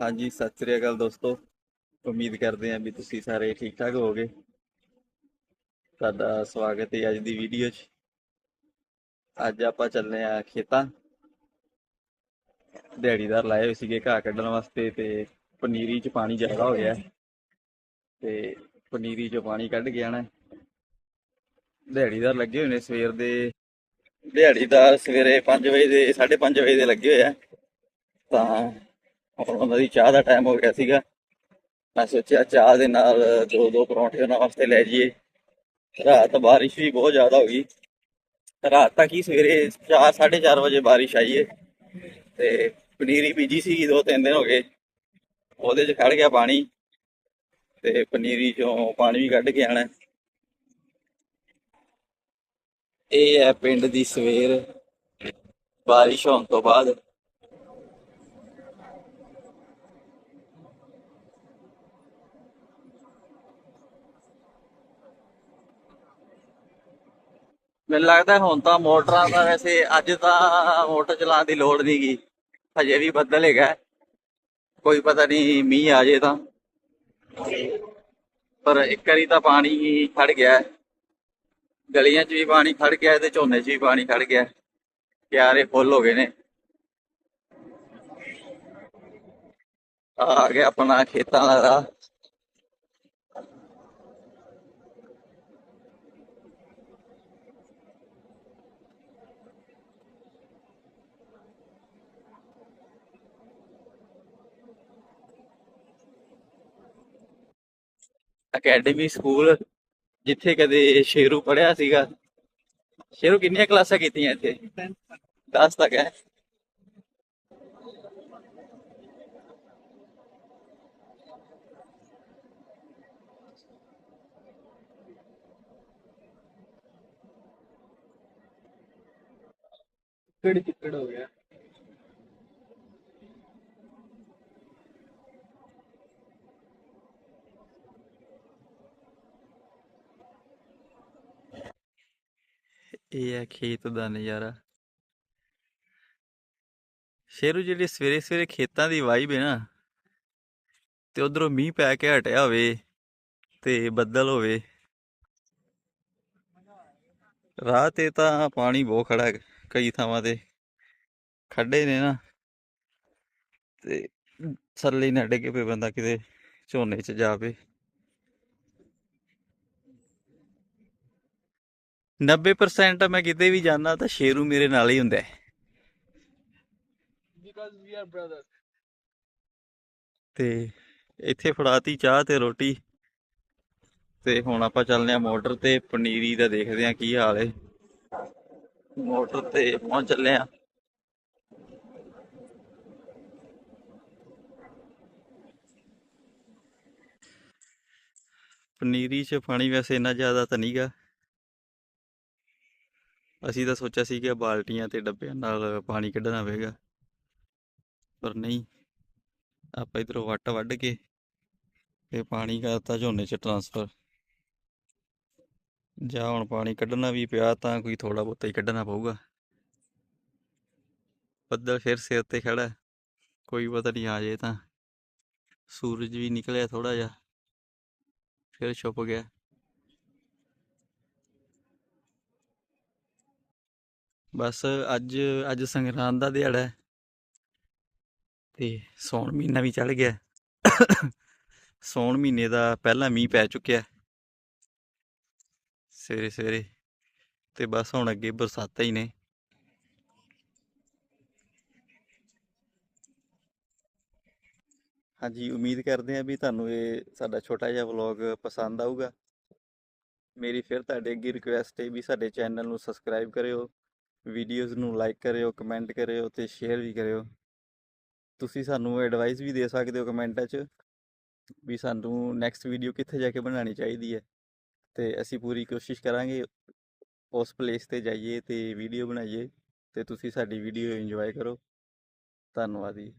ਹਾਂਜੀ, ਸਤਿ ਸ੍ਰੀ ਅਕਾਲ ਦੋਸਤੋ। ਉਮੀਦ ਕਰਦੇ ਹਾਂ ਵੀ ਤੁਸੀਂ ਸਾਰੇ ਠੀਕ ਠਾਕ ਹੋਵੋਗੇ। ਤੁਹਾਡਾ ਸਵਾਗਤ ਹੈ ਅੱਜ ਦੀ ਵੀਡੀਓ 'ਚ। ਅੱਜ ਆਪਾਂ ਚੱਲੇ ਆ ਖੇਤਾਂ। ਦਿਹਾੜੀਦਾਰ ਲਾਏ ਹੋਏ ਸੀਗੇ ਘਾਹ ਕੱਢਣ ਵਾਸਤੇ ਤੇ ਪਨੀਰੀ 'ਚ ਪਾਣੀ ਜ਼ਿਆਦਾ ਹੋ ਗਿਆ। ਤੇ ਪਨੀਰੀ 'ਚੋਂ ਪਾਣੀ ਕੱਢ ਕੇ ਆਣਾ ਦਿਹਾੜੀਦਾਰ ਲੱਗੇ ਹੋਏ ਨੇ ਸਵੇਰ ਦੇ। ਦਿਹਾੜੀਦਾਰ ਸਵੇਰੇ 5 ਵਜੇ ਦੇ 5:30 ਵਜੇ ਦੇ ਲੱਗੇ ਹੋਏ ਆ। ਤਾਂ ਹੁਣ ਉਹਨਾਂ ਦੀ ਚਾਹ ਦਾ ਟਾਈਮ ਹੋ ਗਿਆ ਸੀਗਾ। ਮੈਂ ਸੋਚਿਆ ਚਾਹ ਦੇ ਨਾਲ ਦੋ ਦੋ ਪਰੌਂਠੇ ਉਹਨਾਂ ਵਾਸਤੇ ਲੈ ਜਾਈਏ। ਰਾਤ ਬਾਰਿਸ਼ ਵੀ ਬਹੁਤ ਜ਼ਿਆਦਾ ਹੋ ਗਈ। ਰਾਤ ਤੱਕ ਹੀ ਸਵੇਰੇ 4 4:30 ਵਜੇ ਬਾਰਿਸ਼ ਆਈ ਏ। ਤੇ ਪਨੀਰੀ ਬੀਜੀ ਸੀ ਦੋ ਤਿੰਨ ਦਿਨ ਹੋ ਗਏ। ਉਹਦੇ 'ਚ ਖੜ ਗਿਆ ਪਾਣੀ। ਤੇ ਪਨੀਰੀ 'ਚੋਂ ਪਾਣੀ ਵੀ ਕੱਢ ਕੇ ਆਣਾ। ਇਹ ਹੈ ਪਿੰਡ ਦੀ ਸਵੇਰ। ਬਾਰਿਸ਼ ਹੋਣ ਤੋਂ ਬਾਅਦ। ਮੈਨੂੰ ਲੱਗਦਾ ਹੁਣ ਤਾਂ ਮੋਟਰਾਂ ਦਾ ਵੈਸੇ ਅੱਜ ਤਾਂ ਮੋਟਰ ਚਲਾਉਣ ਦੀ ਲੋੜ ਨਹੀਂ ਗੀ। ਹਜੇ ਵੀ ਬੱਦਲ ਹੈਗਾ। ਕੋਈ ਪਤਾ ਨਹੀਂ ਮੀਂਹ ਆ ਜੇ ਤਾਂ। ਪਰ ਇੱਕ ਵਾਰੀ ਤਾਂ ਪਾਣੀ ਖੜ ਗਿਆ। ਗਲੀਆਂ 'ਚ ਵੀ ਪਾਣੀ ਖੜ ਗਿਆ ਤੇ ਝੋਨੇ 'ਚ ਵੀ ਪਾਣੀ ਖੜ ਗਿਆ। ਹੈ। ਕਿਆਰੇ ਫੁੱਲ ਹੋ ਗਏ ਨੇ। ਆ ਗਿਆ ਆਪਣਾ ਖੇਤਾਂ ਦਾ ਅਕੈਡਮੀ ਸਕੂਲ ਜਿੱਥੇ ਕਦੇ ਸ਼ੇਰੂ ਪੜਿਆ ਸੀਗਾ। ਸ਼ੇਰੂ ਕਿੰਨੀਆਂ ਕਲਾਸਾਂ ਕੀਤੀਆਂ ਇੱਥੇ? 10 ਤੱਕ ਹੈ। ਕਿਹੜੀ ਚਿੱਕੜ ਹੋ ਗਿਆ? ਇਹ ਹੈ ਖੇਤ ਦਾ ਨਜ਼ਾਰਾ। ਸ਼ੇਰੂ ਜਿਹੜੇ ਸਵੇਰੇ ਸਵੇਰੇ ਖੇਤਾਂ ਦੀ ਵਾਈਬ ਹੈ ਨਾ, ਤੇ ਉਧਰੋਂ ਮੀਂਹ ਪੈ ਕੇ ਹਟਿਆ ਹੋਵੇ ਤੇ ਬੱਦਲ ਹੋਵੇ। ਰਾਹ ਤੇ ਤਾਂ ਪਾਣੀ ਬਹੁਤ ਖੜਾ ਕਈ ਥਾਵਾਂ ਤੇ। ਖੱਡੇ ਨੇ ਨਾ, ਤੇ ਥੱਲੇ ਨਾ ਡਿੱਗੇ ਪਏ ਬੰਦਾ ਕਿਤੇ ਝੋਨੇ 'ਚ ਜਾਵੇ 90% ਮੈਂ ਕਿਤੇ ਵੀ ਜਾਣਾ ਤਾਂ ਸ਼ੇਰੂ ਮੇਰੇ ਨਾਲ ਹੀ ਹੁੰਦਾ ਹੈ। ਬਿਕਾਜ਼ ਵੀ ਆਰ ਬ੍ਰਦਰ ਤੇ ਇੱਥੇ ਫੜਾਤੀ ਚਾਹ ਤੇ ਰੋਟੀ। ਤੇ ਹੁਣ ਆਪਾਂ ਚੱਲਦੇ ਆ ਮੋਟਰ ਤੇ ਪਨੀਰੀ ਦਾ ਦੇਖਦੇ ਆ ਕੀ ਹਾਲ ਹੈ। ਮੋਟਰ ਤੇ ਪਹੁੰਚ ਚੱਲੇ ਆ ਪਨੀਰੀ 'ਚ ਪਾਣੀ ਵੈਸੇ ਇੰਨਾ ਜ਼ਿਆਦਾ ਤਾਂ ਨਹੀਂਗਾ ਅਸੀਂ ਤਾਂ ਸੋਚਿਆ ਸੀ ਕਿ ਬਾਲਟੀਆਂ ਤੇ ਡੱਬਿਆਂ ਨਾਲ ਪਾਣੀ ਕੱਢਣਾ ਪਵੇਗਾ ਪਰ ਨਹੀਂ। ਆਪਾਂ ਇਧਰੋਂ ਵੱਟ ਵੱਢ ਕੇ ਤੇ ਪਾਣੀ ਕਰਤਾ ਝੋਨੇ 'ਚ ਟਰਾਂਸਫਰ ਜਾਂ ਹੁਣ ਪਾਣੀ ਕੱਢਣਾ ਵੀ ਪਿਆ ਤਾਂ ਕੋਈ ਥੋੜਾ ਬਹੁਤਾ ਹੀ ਕੱਢਣਾ ਪਊਗਾ। ਬੱਦਲ ਫਿਰ ਸਿਰ ਤੇ ਖੜਾ ਕੋਈ ਪਤਾ ਨਹੀਂ ਆ ਜੇ ਤਾਂ। ਸੂਰਜ ਵੀ ਨਿਕਲਿਆ ਥੋੜਾ ਜਿਹਾ, ਫਿਰ ਛੁਪ ਗਿਆ। ਬਸ ਅੱਜ ਅੱਜ ਸੰਗਰਾਂਦ ਦਾ ਦਿਹਾੜਾ ਹੈ। ਤੇ ਸੌਣ ਮਹੀਨਾ ਵੀ ਚੜ ਗਿਆ। ਸੌਣ ਮਹੀਨੇ ਦਾ ਪਹਿਲਾ ਮੀਂਹ ਪੈ ਚੁੱਕਿਆ। ਸਵੇਰੇ ਸਵੇਰੇ ਤੇ ਬਸ ਹੁਣ ਅੱਗੇ ਬਰਸਾਤਾਂ ਹੀ ਨੇ। ਹਾਂਜੀ, ਉਮੀਦ ਕਰਦੇ ਹਾਂ ਵੀ ਤੁਹਾਨੂੰ ਇਹ ਸਾਡਾ ਛੋਟਾ ਜਿਹਾ ਵਲੌਗ ਪਸੰਦ ਆਊਗਾ। ਮੇਰੀ ਫਿਰ ਤੁਹਾਡੇ ਅੱਗੇ ਰਿਕੁਐਸਟ ਹੈ ਵੀ ਸਾਡੇ ਚੈਨਲ ਨੂੰ ਸਬਸਕ੍ਰਾਈਬ ਕਰਿਓ। ਵੀਡੀਓਜ਼ ਨੂੰ ਲਾਈਕ ਕਰਿਓ ਕਮੈਂਟ ਕਰਿਓ ਤੇ ਸ਼ੇਅਰ ਵੀ ਕਰਿਓ। ਤੁਸੀਂ ਸਾਨੂੰ ਐਡਵਾਈਸ ਵੀ ਦੇ ਸਕਦੇ ਹੋ ਕਮੈਂਟਾਂ 'ਚ ਵੀ ਸਾਨੂੰ ਨੈਕਸਟ ਵੀਡੀਓ ਕਿੱਥੇ ਜਾ ਕੇ ਬਣਾਉਣੀ ਚਾਹੀਦੀ ਹੈ। ਤੇ ਅਸੀਂ ਪੂਰੀ ਕੋਸ਼ਿਸ਼ ਕਰਾਂਗੇ ਉਸ ਪਲੇਸ ਤੇ ਜਾਈਏ ਤੇ ਵੀਡੀਓ ਬਣਾਈਏ ਤੇ ਤੁਸੀਂ ਸਾਡੀ ਵੀਡੀਓ ਇੰਜੋਏ ਕਰੋ। ਧੰਨਵਾਦ ਜੀ।